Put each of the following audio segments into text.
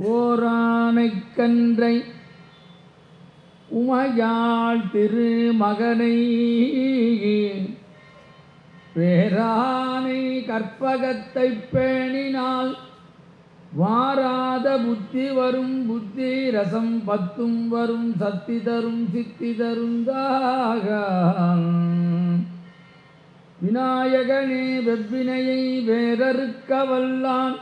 ஓரானைக் கன்றை உமையாள் திருமகனை பேரானை கற்பகத்தைப் பேணினால் வாராத புத்தி வரும் புத்தி ரசம் பத்தும் வரும் சத்தி தரும் சித்தி தருந்தாக விநாயகனே வெவ்வினையை வேறறுக்க வல்லான்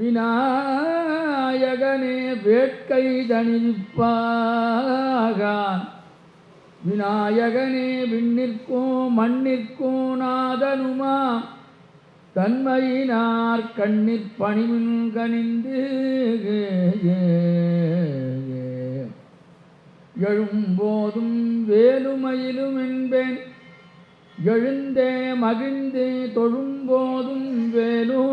விநாயகனே வேட்கை தணிவிப்பாகான் விநாயகனே விண்ணிற்கும் மண்ணிற்கும் நாதனுமா. தன்மையினார் கண்ணிற் பணிமின் கனிந்து எழும்போதும் வேலுமயிலும் என்பேன். எழுந்தே மகிழ்ந்து தொழும்போதும் வேலோ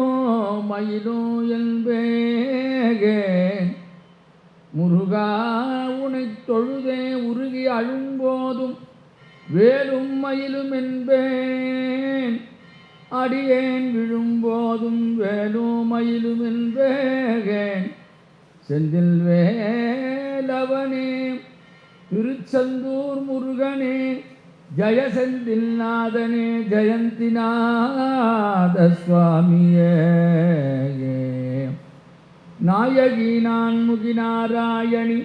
மயிலோ என்பேகே. முருகா உனை தொழுதே உருகி அழும்போதும் வேலும் மயிலும் என்பேன். அடியேன் விழும்போதும் வேலோ மயிலும் என்பேகேன் செந்தில் வேலவனே திருச்செந்தூர் முருகனே ஜய செந்தில் நாதனே ஜெயந்திநாத சுவாமியே நாயகி நான்முகி நாராயணி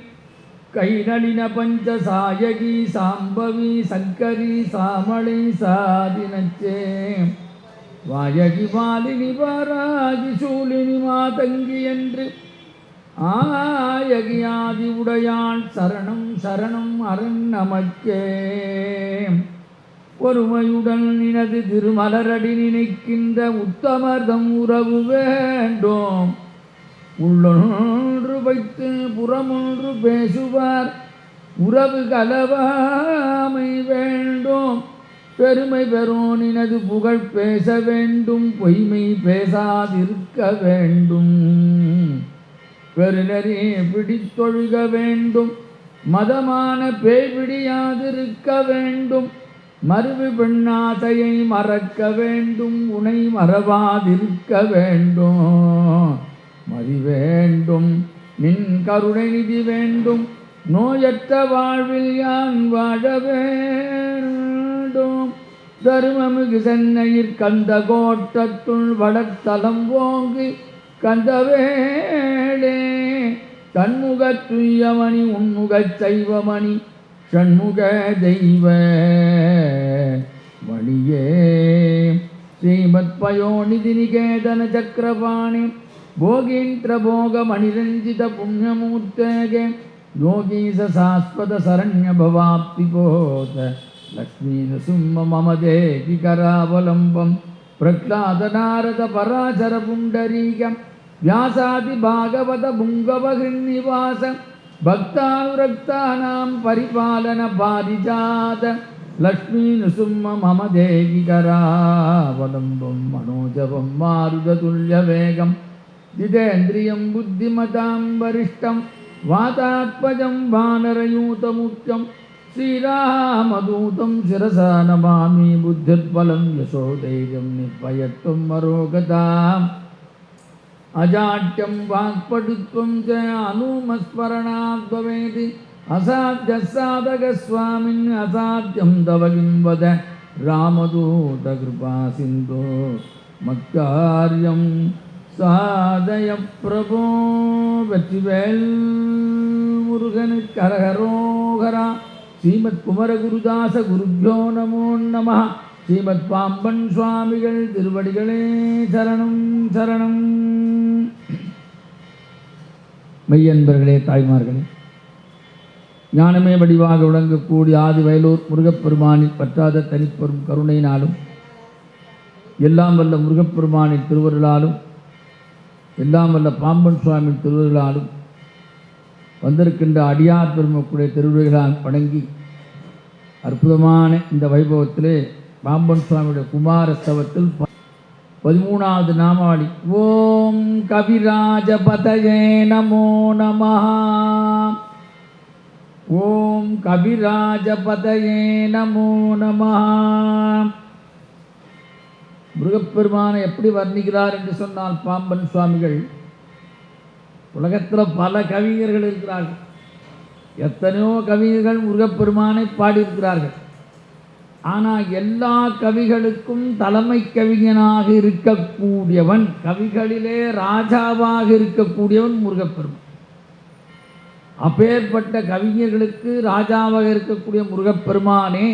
கைநளின பஞ்ச சாயகி சாம்பவி சங்கரி சாமளி சாதினச்சே. வாயகி மாலினி வாராகி சூலினி மாதங்கி என்று ஆயகியாதி உடையான் சரணம் சரணம் அரண் நமக்கே. ஒருமையுடன் நினது திருமலரடி நினைக்கின்ற உத்தமர்தம் உறவு வேண்டும். உள்ளொன்று வைத்து புறமொன்று பேசுவார். உறவு கலவாமை வேண்டும். பெருமை பெறோனினது புகழ் பேச வேண்டும். பொய்மை பேசாதிருக்க வேண்டும். பெருநெறி பிடித்தொழுக வேண்டும். மதமான பேய்பிடியாதிருக்க வேண்டும். மறுவு பெண்ணாசையை மறக்க வேண்டும். உனை மறவாதிருக்க வேண்டும். மதி வேண்டும். நின் கருணை நிதி வேண்டும். நோயற்ற வாழ்வில் யான் வாழ வேண்டும். தருமமிகு சென்னையில் கந்த கோட்டத்துள் வளர்த்தலம் ஓங்கி கந்தவேளே தன்முகத் துய்யமணி உன்முகச் சைவமணி ஷண்முக தெய்வ மணியே ஸ்ரீமத் பயோநிதி நிகேதன சக்கரபாணி ಭೋಗೀಂದ್ರ ಭೋಗ ಮಣಿರಂಜಿತ ಪುಣ್ಯಮೂರ್ತೆಗೆ ಯೋಗೀಸ ಶಾಶ್ವತ ಶರಣ್ಯ ಭವಾಪ್ತಿ ಬೋಧ ಲಕ್ಷ್ಮೀ ನೃಸಿಂಹ ಮಮ ದೇವಿ ಕರಾವಲಂಬಂ பிரஹ்லாதநாரத பராசர புண்டரீகம் வியாசாதி பாகவத புங்கவகிருநிவாசம் பக்தானுரக்தானாம் பரிபாலன பாரிஜாத லக்ஷ்மி நுசும்ம மம தேவிகராவலம்பம் மனோஜவம் மாருததுல்ய வேகம் ஜிதேந்திரியம் புத்திமதாம் வரிஷ்டம் வாதாத்மஜம் வானரயூதமுக்தம் ஸ்ரீராமதூதம் சிரசா நமாமி புத்தியுத்பலம் யசோதைஜம் நிப்பயத்தும் மரோகதாம். அஜாட்யம் வாக்படுத்துவம் ச அனுமஸ்மரணாத்வவேதி அசாத்தியசாதகஸ்வாமின் அசாத்தியம் தவகிம் வத ராமதூத கிருபா சிந்தோ. மக்காரியம் சாதய பிரபோ வெற்றிவேல் முருகனுக்கு கரகரோகரா ஸ்ரீமத் குமரகுருதாச குருபியோ நமோ நம ஸ்ரீமத் பாம்பன் சுவாமிகள் திருவடிகளே சரணம் சரணம். மெய்யன்பர்களே தாய்மார்களே ஞானமே வடிவாக விளங்கக்கூடிய ஆதி வயலூர் முருகப்பெருமானின் பற்றாத தனிப்பெரும் கருணையினாலும் எல்லாம் வல்ல முருகப்பெருமானின் திருவருளாலும் எல்லாம் வல்ல பாம்பன் சுவாமி திருவருளாலும் வந்திருக்கின்ற அடியார் பெருமக்குடைய திருவிழால் வணங்கி அற்புதமான இந்த வைபவத்திலே பாம்பன் சுவாமியுடைய குமாரஸ்தவத்தில் ப- பதிமூணாவது நாமாவளி. ஓம் கவிராஜபதயே நமோ நம ஓம் கவிராஜபதயே நமோ நம முருகப்பெருமானை எப்படி வர்ணிக்கிறார் என்று சொன்னால் பாம்பன் சுவாமிகள் உலகத்தில் பல கவிஞர்கள் இருக்கிறார்கள். எத்தனையோ கவிஞர்கள் முருகப்பெருமானை பாடியிருக்கிறார்கள். ஆனால் எல்லா கவிகளுக்கும் தலைமை கவிஞனாக இருக்கக்கூடியவன் கவிகளிலே ராஜாவாக இருக்கக்கூடியவன் முருகப்பெருமான். அப்பேற்பட்ட கவிஞர்களுக்கு ராஜாவாக இருக்கக்கூடிய முருகப்பெருமானே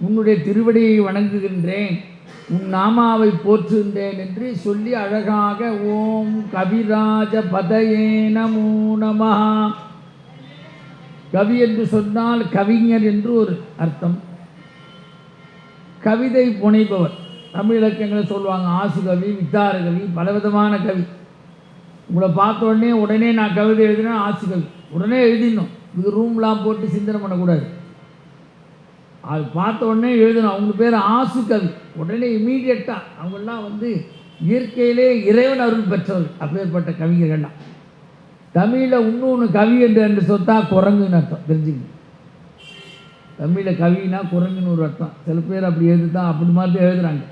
உன்னுடைய திருவடியை வணங்குகின்றேன் உன் நாமாவை போற்றுகின்றேன் என்று சொல்லி அழகாக ஓம் கவிராஜ பதயே நமோ நமஹா. கவி என்று சொன்னால் கவிஞர் என்று ஒரு அர்த்தம். கவிதை புனைபவர். தமிழ் இலக்கியங்களை சொல்லுவாங்க ஆசு கவி வித்தார கவி பலவிதமான கவி. உங்களை பார்த்த உடனே உடனே நான் கவிதை எழுதினேன் ஆசு கவி. உடனே எழுதிடணும். இது ரூம்லாம் போட்டு சிந்தனை பண்ணக்கூடாது. அது பார்த்த உடனே எழுதணும். அவங்க பேர் ஆசு கவி. உடனே இமீடியட்டாக அவங்கெல்லாம் வந்து இயற்கையிலே இறைவன் அருள் பெற்றவர். அப்பேற்பட்ட கவிஞர்கள்லாம். தமிழில் இன்னொன்று கவி என்று என்று சொத்தா குரங்குன்னு அர்த்தம். தெரிஞ்சுங்க. தமிழில் கவினா குரங்குன்னு ஒரு அர்த்தம். சில பேர் அப்படி எழுதுதான் அப்படி மாதிரி எழுதுகிறாங்க எழுதுறாங்க.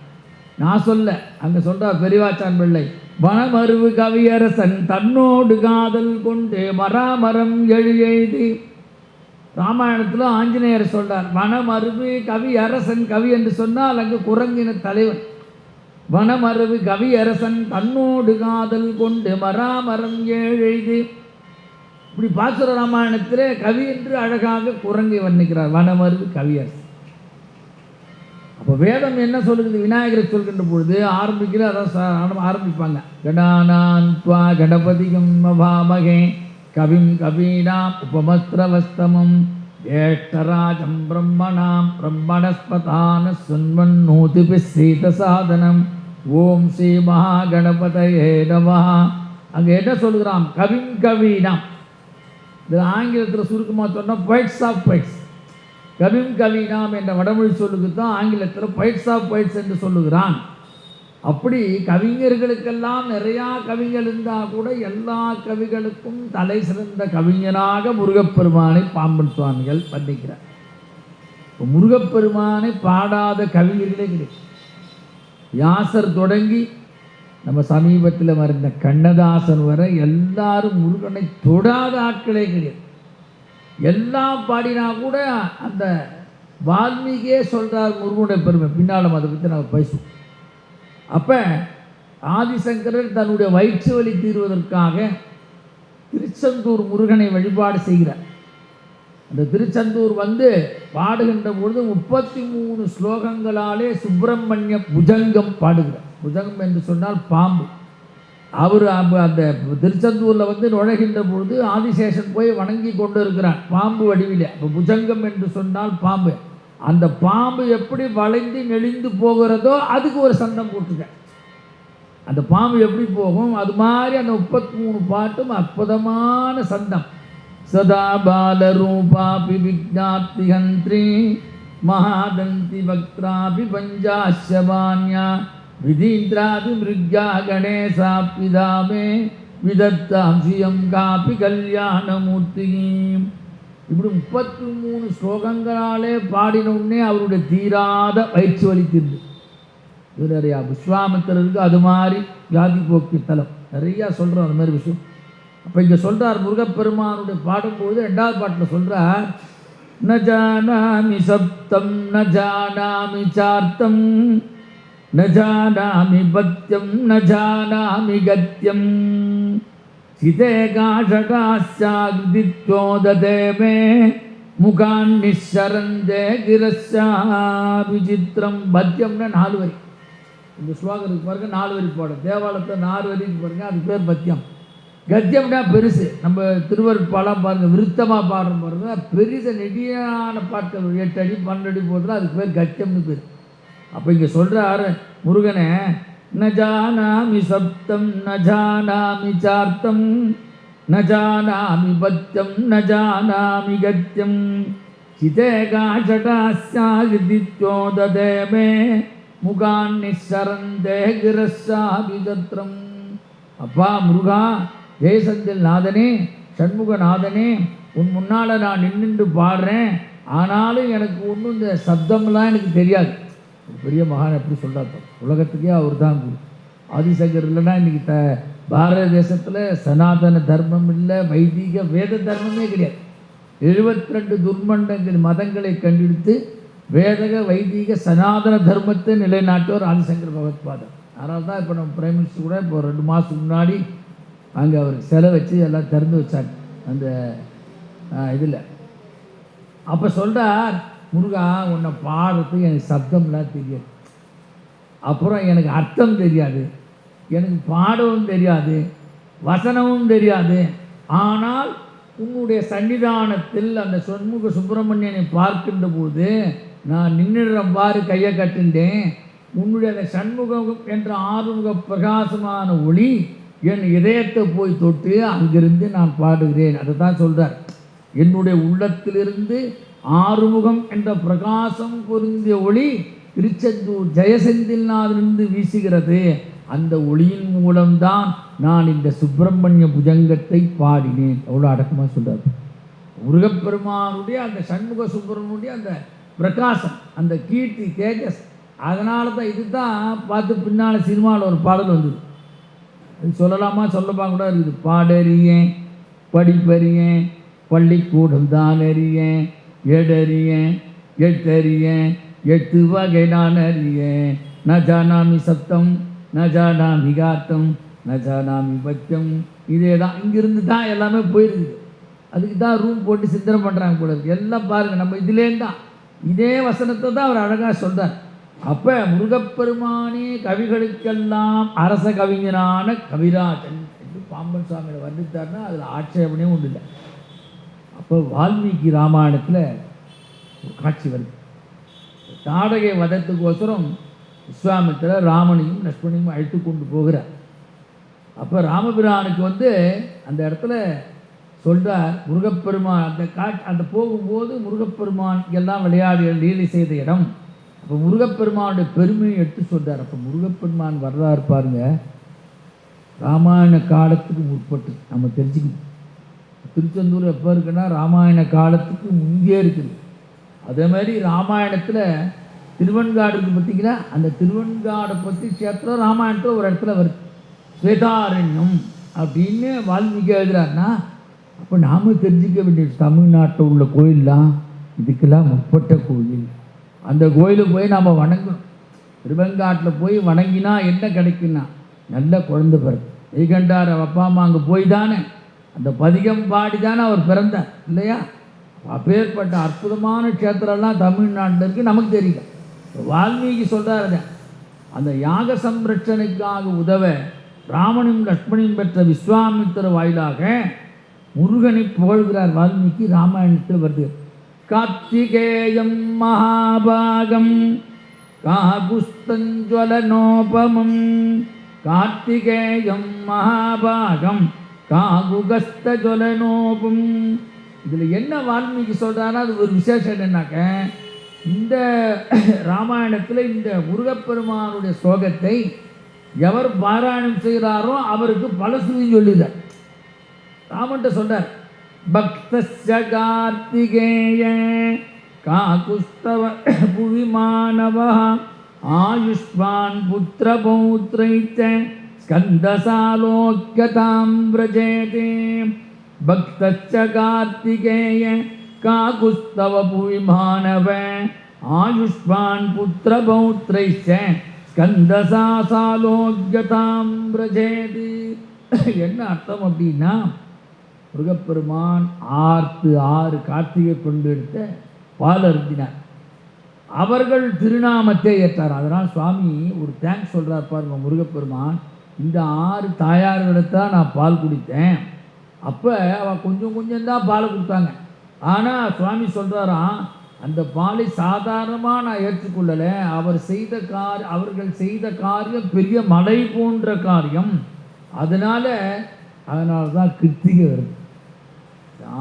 நான் சொல்ல அங்கே சொல்கிறார் பெரியவாச்சான் பிள்ளை வனமருவு கவியரசன் தன்னோடு காதல் கொண்டு மராமரம் எழு எழுதி ராமாயணத்தில் ஆஞ்சநேயர் சொல்றார் வனமருவு கவி அரசன் கவி என்று சொன்னால் அங்கு குரங்கின தலைவன் வனமருவு கவி அரசன் தன்னோடு காதல் கொண்டு மராமரம் ஏழு இப்படி பாசுர ராமாயணத்தில் கவி என்று அழகாக குரங்கை வர்ணிக்கிறார் வனமருவு கவியரசன். அப்போ வேதம் என்ன சொல்லுகிறது? விநாயகரை சொல்கின்ற பொழுது ஆரம்பிக்கிற அதான் ஆரம்பிப்பாங்க. கடானான் துவா கணபதியும் மபாமகே கவிம் கவீனாம் உபமஸ்திரவஸ்தமம் ஜேஷ்டராஜம் பிரம்மணாம் பிரம்மணஸ்பதான சுன்வன்னோதி சீத சாதனம் ஓம் ஸ்ரீ மகாகணபதயே நமஹ அங்கே என்ன சொல்லுகிறான்? கவிம் கவீனாம். இது ஆங்கிலத்தில் சுருக்கமாக சொன்னால் poets ஆஃப் poets. கவிம் கவினாம் என்ற வடமொழி சொல்லுக்கு தான் ஆங்கிலத்தில் poets ஆஃப் poets என்று சொல்லுகிறான். அப்படி கவிஞர்களுக்கெல்லாம் நிறையா கவிஞர் இருந்தால் கூட எல்லா கவிகளுக்கும் தலை சிறந்த கவிஞனாக முருகப்பெருமானை பாம்பன் சுவாமிகள் பண்ணிக்கிறார் இப்போ முருகப்பெருமானை பாடாத கவிஞர்களே கிடையாது. வியாசர் தொடங்கி நம்ம சமீபத்தில் மறைந்த கண்ணதாசன் வரை எல்லாரும் முருகனை தொடாத ஆட்களே கிடையாது. எல்லாம் பாடினா கூட அந்த வால்மீகியே சொல்கிறார் முருகனுடைய பெருமை. பின்னாலும் அதை பற்றி நம்ம பேசுவோம். அப்போ ஆதிசங்கரர் தன்னுடைய வயிற்று வலி தீர்வதற்காக திருச்செந்தூர் முருகனை வழிபாடு செய்கிறார். அந்த திருச்செந்தூர் வந்து பாடுகின்ற பொழுது முப்பத்தி மூணு ஸ்லோகங்களாலே சுப்பிரமணிய புஜங்கம் பாடுகிறார். புஜங்கம் என்று சொன்னால் பாம்பு. அவர் அந்த திருச்செந்தூரில் வந்து நுழைகின்ற பொழுது ஆதிசேஷன் போய் வணங்கி கொண்டு இருக்கிறார் பாம்பு வடிவிலே. அப்போ புஜங்கம் என்று சொன்னால் பாம்பு. அந்த பாம்பு எப்படி வளைந்து நெளிந்து போகிறதோ அதுக்கு ஒரு சந்தம் போட்டுருக்கேன் அந்த பாம்பு எப்படி போகும்? அது மாதிரி அந்த முப்பத்தி மூணு பாட்டும் அற்புதமான சந்தம் சதா பாலரூபாபி விக்னாப்தி ஹந்திரி மகாதந்தி பக்திராபி பஞ்சாஷபான்யா விதீந்திராபி மிருக்யா கணேசாப்பிதாமே விதத்தாம்சியம் காப்பி கல்யாணமூர்த்தியும் இப்படி முப்பத்தி மூணு ஸ்லோகங்களாலே பாடின உடனே அவருடைய தீராத பயிற்சி வலித்திருந்து இது நிறையா விஸ்வாமித்திரருக்கு அது மாதிரி வியாதி போக்கு தலம் நிறையா சொல்கிறோம் அந்த மாதிரி விஷயம். அப்போ இங்கே சொல்கிறார் முருகப்பெருமானுடைய பாடும்போது ரெண்டாவது பாட்டில் சொல்கிறார் ந ஜானாமி சப்தம் ந ஜானாமி சார்த்தம் ந ஜானாமி பத்தியம் ந ஜானாமி கத்தியம் சிதே காஷகாஸ்யாதித்யோததே மே முகான் நிஷரந்தே கிரஸ்யாபிச்சித்திரம் பத்தியம்னா நாலு வரி. இந்த ஸ்லோகத்துக்கு பாருங்க நாலு வரி பாடம் தேவாலயத்தில் நாலு வரிக்கு பாருங்கள் அது பேர் பத்தியம் கத்தியம்னா பெருசு. நம்ம திருவருட்பாலாம் பாருங்க விருத்தமாக பாடுறோம் பாருங்க. பெருசு நெடியான பாட்டு எட்டு அடி பன்னெண்டு அடி போடுறது அதுக்கு பேர் கத்தியம்னு பேர். அப்போ இங்கே சொல்கிறாரு முருகனே ந ஜானாமி சப்தம் ந ஜானாமி சார்த்தம் ந ஜானாமி பத்தம் ந ஜானாமி கத்தியம் சிதே காஷடாஸ்யாதித்யோததே மே முகான் நிஷரந்தே கிரஸ்ஸாபிதத்ரம் அப்பா முருகா தேசத்தில் நாதனே சண்முகநாதனே உன் முன்னால் நான் நின்றுண்டு பாடுறேன். ஆனாலும் எனக்கு ஒன்றும் இந்த சப்தம்லாம் எனக்கு தெரியாது. ஒரு பெரிய மகான் எப்படி சொல்கிறார் உலகத்துக்கே அவர் தான் குரு. ஆதிசங்கர் இல்லைன்னா இன்றைக்கி த பாரத தேசத்தில் சனாதன தர்மம் இல்லை வைதிக வேத தர்மமே கிடையாது. எழுபத்தி ரெண்டு துர்மண்டங்கள் மதங்களை கண்டெடுத்து வேதக வைதிக சனாதன தர்மத்தை நிலைநாட்டுவர் ஆதிசங்கர் பகவத்பாதர் அதனால தான் இப்போ நம்ம பிரைம் மினிஸ்டர் கூட இப்போ ரெண்டு மாதத்துக்கு முன்னாடி அங்கே அவர் செலை வச்சு எல்லாம் திறந்து வச்சாங்க அந்த இதில். அப்போ சொல்கிறார் முருகா உன்னை பாடுறதுக்கு எனக்கு சப்தம்லாம் தெரியாது. அப்புறம் எனக்கு அர்த்தம் தெரியாது. எனக்கு பாடவும் தெரியாது. வசனமும் தெரியாது. ஆனால் உன்னுடைய சன்னிதானத்தில் அந்த சொன்முக சுப்பிரமணியனை பார்க்கின்ற போது நான் நின்றுறவாறு கையை கட்டுண்டேன். உன்னுடைய அந்த சண்முகம் என்ற ஆறுமுக பிரகாசமான ஒளி என் இதயத்தை போய் தொட்டு அங்கிருந்து நான் பாடுகிறேன். அதை தான் சொல்கிறார் என்னுடைய உள்ளத்திலிருந்து ஆறுமுகம் என்ற பிரகாசம் பொருந்திய ஒளி திருச்செந்தூர் ஜெயசெந்தில்நாதிலிருந்து வீசுகிறது. அந்த ஒளியின் மூலம்தான் நான் இந்த சுப்பிரமணிய புஜங்கத்தை பாடினேன். அவ்வளோ அடக்கமாக சொல்கிறார் முருகப்பெருமானுடைய அந்த சண்முக சுப்பிரமணியுடைய அந்த பிரகாசம் அந்த கீர்த்தி தேஜஸ் அதனால தான் இதுதான் பார்த்து பின்னால் சினிமாவில் ஒரு பாடல் வந்தது. சொல்லலாமா? சொல்லப்பா கூட இருக்குது. பாடறியேன் படிப்பறியேன் பள்ளிக்கூடம் தான் அறியேன் எடறியேன் எட்டறியேன் எட்டு வகை நான் அறியேன். ந ஜானாமி சப்தம் ந ஜானாமி காத்தம் ந ஜானாமி இதே தான். இங்கிருந்து தான் எல்லாமே போயிருக்குது அதுக்கு தான் ரூம் போட்டு சிந்தனை பண்ணுறாங்க கூட எல்லாம் பாருங்கள் நம்ம இதுலேருந்து தான். இதே வசனத்தை தான் அவர் அழகாக சொல்கிறார் அப்போ முருகப்பெருமானே கவிகளுக்கெல்லாம் அரச கவிஞரான கவிராஜன் என்று பாம்பன் சுவாமியில் வர்ணித்தார்னா அதில் ஆட்சேபனே உண்டு இல்லை. அப்போ வால்மீகி ராமாயணத்தில் ஒரு காட்சி வருது. தாடகை வதத்துக்கோசரம் விஸ்வாமித்திர ராமனையும் லக்ஷ்மணையும் அழைத்து கொண்டு போகிறார். அப்போ ராமபிரானுக்கு வந்து அந்த இடத்துல சொல்கிறார் முருகப்பெருமான் அந்த காட் அந்த போகும்போது முருகப்பெருமான் எல்லாம் விளையாடி லீலை செய்த இடம். இப்போ முருகப்பெருமானுடைய பெருமையை எடுத்து சொல்கிறார் அப்போ முருகப்பெருமான் வரலாறு பாருங்க. ராமாயண காலத்துக்கு முற்பட்டு நம்ம தெரிஞ்சுக்கணும். திருச்செந்தூர் எப்போ இருக்குன்னா ராமாயண காலத்துக்கு முங்கே இருக்குது. அதே மாதிரி ராமாயணத்தில் திருவெண்காடு பார்த்தீங்கன்னா பார்த்தீங்களா அந்த திருவெண்காடை பற்றி சேத்திரம் ராமாயணத்தில் ஒரு இடத்துல வருது. ஸ்வேதாரண்யம் அப்படின்னு வால்மீகி எழுதுறாருன்னா அப்போ நாம தெரிஞ்சுக்க வேண்டிய தமிழ்நாட்டில் உள்ள கோயில்லாம் இதுக்கெல்லாம் முற்பட்ட கோயில். அந்த கோயிலுக்கு போய் நாம் வணங்கணும் திருவெங்காட்டில் போய் வணங்கினா என்ன கிடைக்குன்னா நல்ல குழந்தை பிறகு மெய்கண்டார் அப்பா அம்மா அங்கே போய் தானே அந்த பதிகம் பாடி தானே அவர் பிறந்தார் இல்லையா? அப்பேற்பட்ட அற்புதமான க்ஷேத்திரம்லாம் தமிழ்நாட்டில் இருக்குது நமக்கு தெரியல. வால்மீகி சொல்கிறார் அந்த யாக சம்ரட்சணைக்காக உதவ ராமனும் லக்ஷ்மணியும் பெற்ற விஸ்வாமித்திர வாயிலாக முருகனை புகழ்கிறார் வால்மீகி ராமாயணத்தில் வருது. கார்த்திகேயம் மகாபாகம் காகுஸ்தஞ்சுவலனோபமம் கார்த்திகேயம் மகாபாகம் காகுகஸ்தஜலனோபம் இதில் என்ன வால்மீகி சொல்கிறாரோ அது ஒரு விசேஷம் என்னன்னாக்க இந்த ராமாயணத்தில் இந்த முருகப்பெருமானுடைய சோகத்தை எவர் பாராயணம் செய்கிறாரோ அவருக்கு பலசுதி சொல்லிடுறார் ராமன்ட்ட சொல்கிறார் பக்தஸ்ய கார்த்திகேய காகுஸ்தவ புவி மாணவ ஆயுஷ்மான் புத்திர பௌத்ரைச்ச ஸ்கந்தசாலோக்கியதாம் விரஜேதே பக்தஸ்ய கார்த்திகேய காகுஸ்தவ புவி மாணவ ஆயுஷ்மான் புத்திர பௌத்ரைச்ச ஸ்கந்தசாசாலோக்கியதாம் விரஜேதி என்ன அர்த்தம் அப்படின்னா முருகப்பெருமான் ஆர்த்து ஆறு கார்த்திகை கொண்டு எடுத்த பால் அருந்தினார் அவர்கள் திருநாமத்தை ஏற்றார். அதனால் சுவாமி ஒரு தேங்க்ஸ் சொல்கிறார் பாருங்க முருகப்பெருமான். இந்த ஆறு தாயார்களிடத்தான் நான் பால் குடித்தேன். அப்போ அவள் கொஞ்சம் கொஞ்சம் தான் பால் கொடுத்தாங்க. ஆனால் சுவாமி சொல்கிறாராம் அந்த பாலை சாதாரணமாக நான் ஏற்றுக்கொள்ளலை. அவர் செய்த கார் அவர்கள் செய்த காரியம் பெரிய மலை போன்ற காரியம். அதனால் அதனால தான் கிருத்திகை வருது.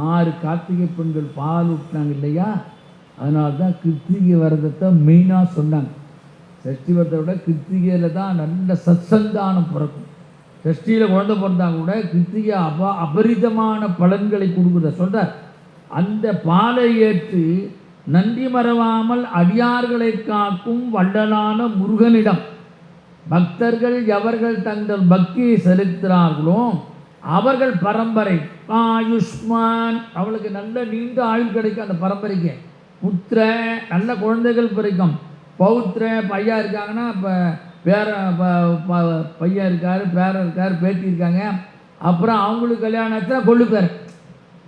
ஆறு கார்த்திகை பெண்கள் பால் ஊட்டினாங்க இல்லையா? அதனால தான் கிருத்திகை வரதத்தை மெயினாக சொன்னாங்க. சஷ்டி விரதத்தை விட கிருத்திகையில் தான் நல்ல சத்சந்தானம் பிறக்கும். சஷ்டியில் குழந்தை பிறந்தா கூட கிருத்திகை அப அபரிதமான பலன்களை கொடுக்குறத சொல்கிறார் அந்த பாலை ஏற்று நன்றி மறவாமல் அடியார்களை காக்கும் வள்ளலான முருகனிடம் பக்தர்கள் எவர்கள் தங்கள் பக்தியை செலுத்துகிறார்களோ அவர்கள் பரம்பரை. ஆயுஷ்மான் அவளுக்கு நல்ல நீண்ட ஆயுள் கிடைக்கும் அந்த பரம்பரைக்கு. புத்திர நல்ல குழந்தைகள் பிறக்கும். பௌத்திர பையா இருக்காங்கன்னா இப்போ பேர ப- ப- பையன் இருக்கார் பேரன் இருக்கார் பேத்தி இருக்காங்க. அப்புறம் அவங்களுக்கு கல்யாணம் கொள்ளு பேர்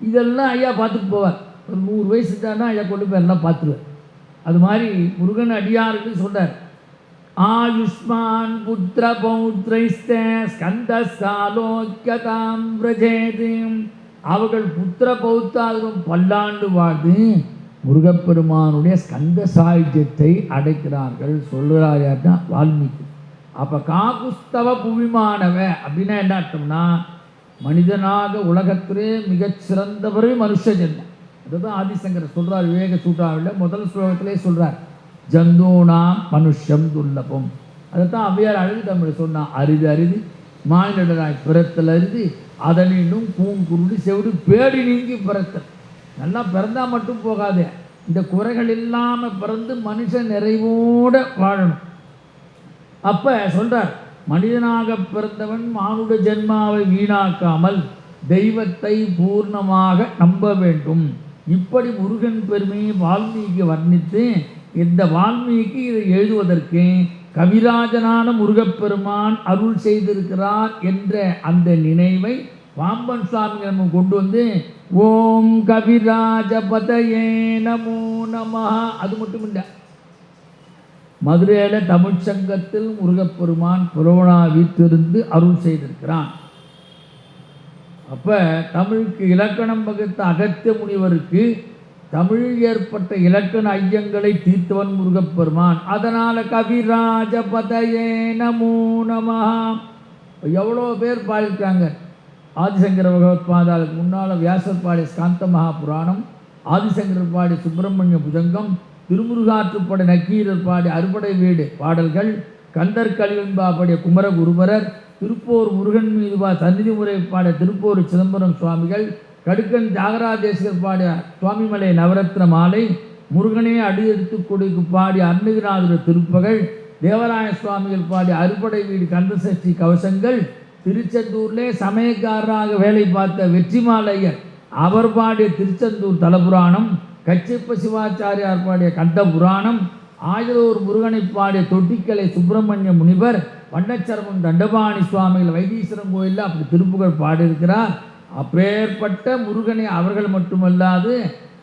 இதெல்லாம் ஐயா பார்த்துட்டு போவார். ஒரு நூறு வயசு தானே ஐயா கொள்ளு பேர்லாம் பார்த்துருவார். அது மாதிரி முருகன் அடியாருன்னு சொன்னார். ஆயுஷ்மான் புத்திர பௌத்ரைஸ்த ஸ்கந்தஸ்தாலோக்கியதாம் அவர்கள் புத்திர பௌத்தாகவும் பல்லாண்டு வாழ்ந்து முருகப்பெருமானுடைய ஸ்கந்த சாகித்யத்தை அடைக்கிறார்கள். சொல்கிறார் தான் வால்மீகி. அப்போ காகுஸ்தவ புவிமானவ அப்படின்னா என்ன அர்த்தம்னா மனிதனாக உலகத்திலே மிகச்சிறந்தவரே மனுஷ ஜென்மம். அதுதான் ஆதிசங்கர் சொல்கிறார் விவேக சூட்டாவில் முதல் ஸ்லோகத்திலே சொல்கிறார் ஜந்தூனாம் மனுஷம் துர்லபம் அதைத்தான் அவ்வையார் அழகு தமிழ் சொன்னான் அரிது அரிது மாநிலராய் பிறத்தல் அரிது அதனினும் பூங்குருடி செவிடு பேடி நீங்கி பிறத்தல். நல்லா பிறந்தா மட்டும் போகாதே. இந்த குறைகள் இல்லாமல் பிறந்து மனுஷன் நிறைவோட வாழணும். அப்போ சொல்கிறார் மனிதனாக பிறந்தவன் மானுட ஜென்மாவை வீணாக்காமல் தெய்வத்தை பூர்ணமாக நம்ப வேண்டும். இப்படி முருகன் பெருமையை வால்மீகி வர்ணித்து இந்த வால்மீகி இதை எழுதுவதற்கு கவிராஜனான முருகப்பெருமான் அருள் செய்திருக்கிறார் என்ற அந்த நினைவை பாம்பன் சுவாமி நம்ம கொண்டு வந்து ஓம் கவிராஜ பதயே நமோ நம அது மட்டும் இல்லை மதுரையில் தமிழ்ச் சங்கத்தில் முருகப்பெருமான் புரோனா வீட்டிலிருந்து அருள் செய்திருக்கிறான். அப்போ தமிழுக்கு இலக்கணம் வகுத்த அகத்திய முனிவருக்கு தமிழில் ஏற்பட்ட இலக்கண ஐயங்களை தீர்த்தவன் முருகப்பெருமான். அதனால் கவிராஜ பதயே நமோ நமஹா. எவ்வளோ பேர் பாடியிருக்காங்க? ஆதிசங்கர பகவத் பாதாளுக்கு முன்னால் வியாசர் பாடிய மகா புராணம் ஆதிசங்கரர் பாடி சுப்பிரமணிய புஜங்கம் திருமுருகாற்றுப்படை நக்கீரர் பாடிய அறுபடை வீடு பாடல்கள் கந்தர் கலிவன்பா பாடிய குமரகுருபரர் திருப்போர் முருகன் மீதுவா சந்நிதி முறை பாட திருப்போர் சிதம்பரம் சுவாமிகள் கடுக்கன் தியாகராஜேஸ்வர் பாடிய சுவாமிமலை நவரத்ன மாலை முருகனே அடியெடுத்து கொடுக்கு பாடிய அருணகிரிநாதர் திருப்பகள் தேவராய சுவாமிகள் பாடிய அறுபடை வீடு கந்தசஷ்டி கவசங்கள் திருச்செந்தூர்லே சமயக்காரராக வேலை பார்த்த வெற்றிமாலையர் அவர் பாடிய திருச்செந்தூர் தலபுராணம் கச்சிப்ப சிவாச்சாரியார் பாடிய கந்த புராணம் ஆயிரூர் முருகனை பாடிய தொட்டிக்கலை சுப்பிரமணிய முனிவர் வண்ணச்சரமன் தண்டபாணி சுவாமிகள் வைத்தீஸ்வரன் கோயிலில் அப்படி திருப்புகழ் பாடியிருக்கிறார். அப்பேற்பட்ட முருகனை அவர்கள் மட்டுமல்லாது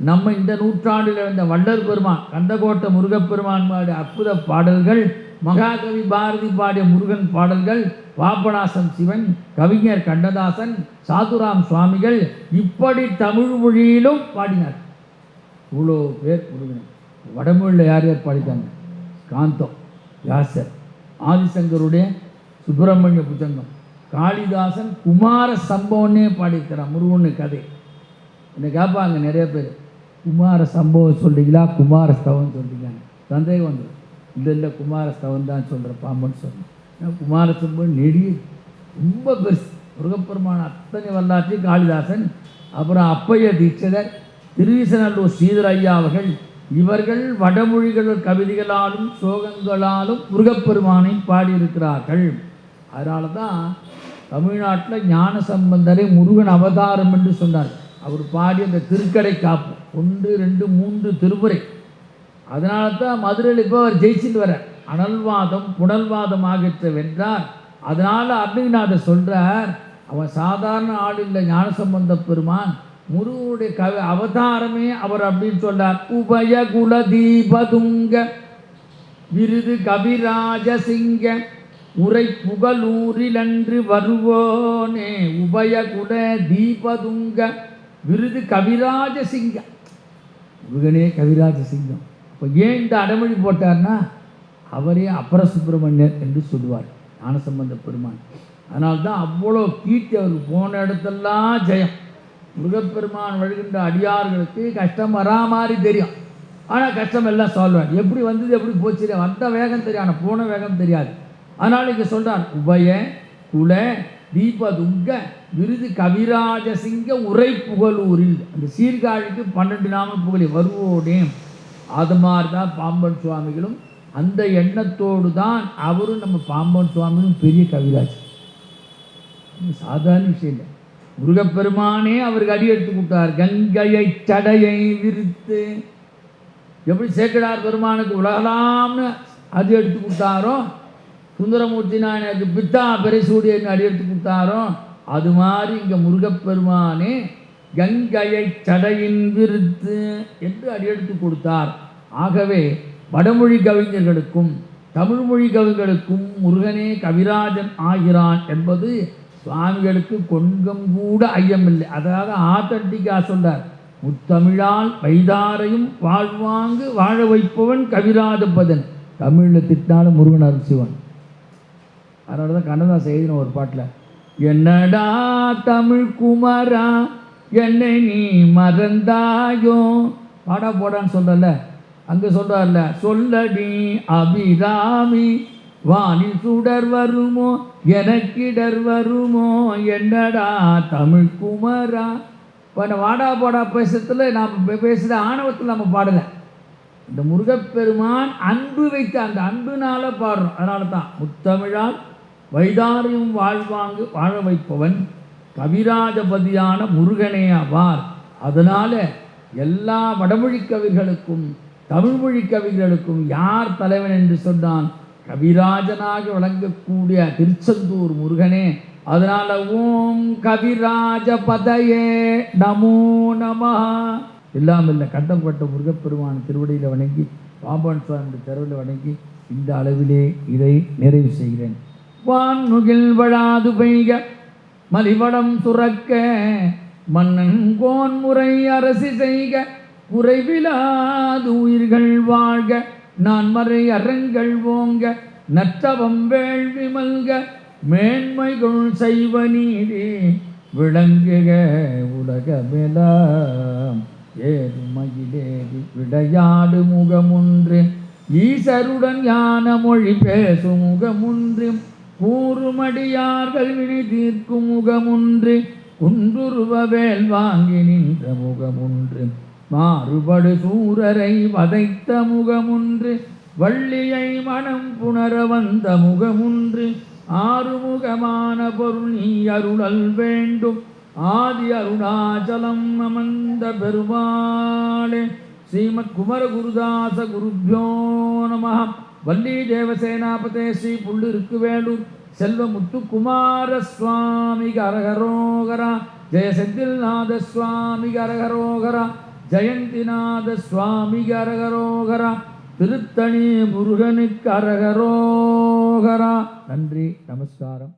நம்ம இந்த நூற்றாண்டில் வந்த வள்ளல் பெருமான் கந்தகோட்டை முருகப்பெருமான் பாடிய அற்புத பாடல்கள் மகாகவி பாரதி பாடிய முருகன் பாடல்கள் பாபநாசம் சிவன் கவிஞர் கண்ணதாசன் சாதுராம் சுவாமிகள் இப்படி தமிழ் மொழியிலும் பாடினார். இவ்வளோ பேர் முருகன். வடமொழியில் யார் யார் பாடிட்டாங்க காந்தம் வியாசர் ஆதிசங்கருடைய சுப்பிரமணிய புஜங்கம். காளிதாசன் குமார சம்பவம்னே பாடியிருக்கிறான். முருகனு கதை. என்னை கேட்பாங்க நிறைய பேர். குமார சம்பவம் சொல்றீங்களா? குமார ஸ்தவம் சொல்றீங்கன்னு சந்தேகம் வந்து இல்லை இல்லை குமார ஸ்தவம் தான் சொல்கிறேன் பாம்புன்னு சொன்னேன் குமார சம்பவம் நெடிய ரொம்ப பெருசு. முருகப்பெருமான அத்தனை வரலாற்றையும் காளிதாசன் அப்புறம் அப்பைய தீட்சிதர் திருவிசநல்லூர் ஸ்ரீதர் ஐயா அவர்கள் இவர்கள் வடமொழிகள் கவிதைகளாலும் சோகங்களாலும் முருகப்பெருமானை பாடியிருக்கிறார்கள். அதனால தான் தமிழ்நாட்டில் ஞான சம்பந்தரை முருகன் அவதாரம் என்று சொன்னார். அவர் பாடிய அந்த திருக்கடை காப்பு. ஒன்று ரெண்டு மூன்று திருமுறை. அதனால தான் மதுரையில் இப்போ அவர் ஜெயிச்சுட்டு வர அனல்வாதம் புனல்வாதம் ஆகிற்ற வென்றார் அதனால் அருணகிநாதர் சொல்கிறார் அவன் சாதாரண ஆள் இல்லை ஞானசம்பந்த பெருமான். முருகனுடைய கவி அவதாரமே அவர் அப்படின்னு சொல்றார் உபய குல தீபதுங்க விருது கவிராஜ சிங்க உரை புகழூரிலன்று வருவோனே உபயகுட தீபதுங்க விருது கவிராஜ சிங்கம் முருகனே கவிராஜ சிங்கம் இப்போ ஏன் இந்த அடமொழி போட்டார்னா அவரே அப்பர சுப்பிரமணியர் என்று சொல்லுவார் ஞானசம்பந்த பெருமான். அதனால்தான் அவ்வளோ கீர்த்தி அவருக்கு. போன இடத்தெல்லாம் ஜெயம். முருகப்பெருமான் வழிகின்ற அடியார்களுக்கு கஷ்டம் வரா மாதிரி தெரியும். ஆனால் கஷ்டம் எல்லாம் சொல்வார். எப்படி வந்தது எப்படி போச்சு வந்த வேகம் தெரியும். ஆனால் போன வேகம் தெரியாது. அதனால் இங்கே சொல்கிறான் உபய குல தீபதுங்க விருது கவிராஜ சிங்க உரை புகழூரில் அந்த சீர்காழிக்கு பன்னெண்டு நாம புகழி வருவோடே அது மாதிரி தான் பாம்பன் சுவாமிகளும் அந்த எண்ணத்தோடு தான் அவரும் நம்ம பாம்பன் சுவாமியும் பெரிய கவிராஜ் சாதாரண விஷயம் இல்லை. முருகப்பெருமானே அவருக்கு அடி எடுத்து கொடுத்தார் கங்கையை சடையை விரித்து எப்படி சேக்கடார் பெருமானுக்கு உலகலாம்னு அது எடுத்து கொடுத்தாரோ சுந்தரமூர்த்தி நாயனுக்கு பித்தா பெரைசூடியன்னு அடியெடுத்து கொடுத்தாரோ அது மாதிரி இங்கே முருகப்பெருமானே கங்கையை சடையின் விருத்து என்று அடியெடுத்து கொடுத்தார். ஆகவே வடமொழி கவிஞர்களுக்கும் தமிழ்மொழி கவிஞர்களுக்கும் முருகனே கவிராஜன் ஆகிறான் என்பது சுவாமிகளுக்கு கொஞ்சம் கூட ஐயமில்லை. அதாவது ஆத்தன்டிக்கா சொல்றார் முத்தமிழால் வைதாரையும் வாழ்வாங்கு வாழ வைப்பவன் கவிராஜபதன். தமிழில் திட்டினாலும் முருகன் அருள் சிவன் அதனால தான் கண்ணதாசன் எழுதின ஒரு பாட்டில் என்னடா தமிழ் குமாரா என்னை நீ மறந்தாயோ? பாடா போடான்னு சொல்கிறல்ல அங்கே சொல்கிறார்ல சொல்லடி அபிராமி வாணி சுடர் வருமோ எனக்கிடர் வருமோ என்னடா தமிழ் குமாரா? இப்போ நான் வாடா போடா பேசுறதுல நாம் பேசுகிற ஆணவத்தில் நம்ம பாடலை. இந்த முருகப்பெருமான் அன்பு வைத்த அந்த அன்புனால் பாடுறோம். அதனால தான் முத்தமிழால் வைதாரியும் வாழ்வாங்கு வாழ வைப்பவன் கவிராஜபதியான முருகனே ஆவார். அதனால் எல்லா வடமொழி கவிகளுக்கும் தமிழ்மொழி கவிகளுக்கும் யார் தலைவன் என்று சொன்னான் கவிராஜனாக விளங்கக்கூடிய திருச்செந்தூர் முருகனே. அதனால ஓம் கவிராஜ பதையே நமோ நம எல்லாம் இல்லை கண்டப்பட்ட முருகப்பெருமான் திருவடியில் வணங்கி பாம்பன் சுவாமி தெருவில் வணங்கி இந்த அளவிலே இதை நிறைவு செய்கிறேன். வான்முகில் வழாது பெய்க மலிவடம் துறக்க மன்னன் கோன் முறை அரசு செய்க குறைவிலாது உயிர்கள் வாழ்க நான் மறை அறங்கள் ஓங்க நற்றவம் வேள்வி மல்க மேன்மைகள் செய்வ நீதி விளங்குக உலகமெல்லாம் ஏது மகிழேது விளையாடு முகமுன்று ஈசருடன் ஞான மொழி பேசும் முகமுன்று கூறுமடியார்கள் வினை தீர்க்கும் முகமுன்று குன்றுருவ வேல் வாங்கி நின்ற முகமுன்று மாறுபடு சூரரை வதைத்த முகமுன்று வள்ளியை மனம் புணர வந்த முகமுன்று ஆறுமுகமான பொருள் நீ அருளல் வேண்டும் ஆதி அருணாச்சலம் அமர்ந்த பெருமாளே. ஸ்ரீமத் குமரகுருதாச குருபியோ நம. வள்ளி தேவசேனாபதே ஸ்ரீ புள்ளிருக்கு வேலூர் செல்வ முத்துக்குமார சுவாமி அரகரோகரா ஜெய செந்தில்நாத சுவாமி அரகரோகரா ஜெயந்திநாத சுவாமி அரகரோகரா திருத்தணி முருகனுக்கு அரகரோகரா நன்றி நமஸ்காரம்.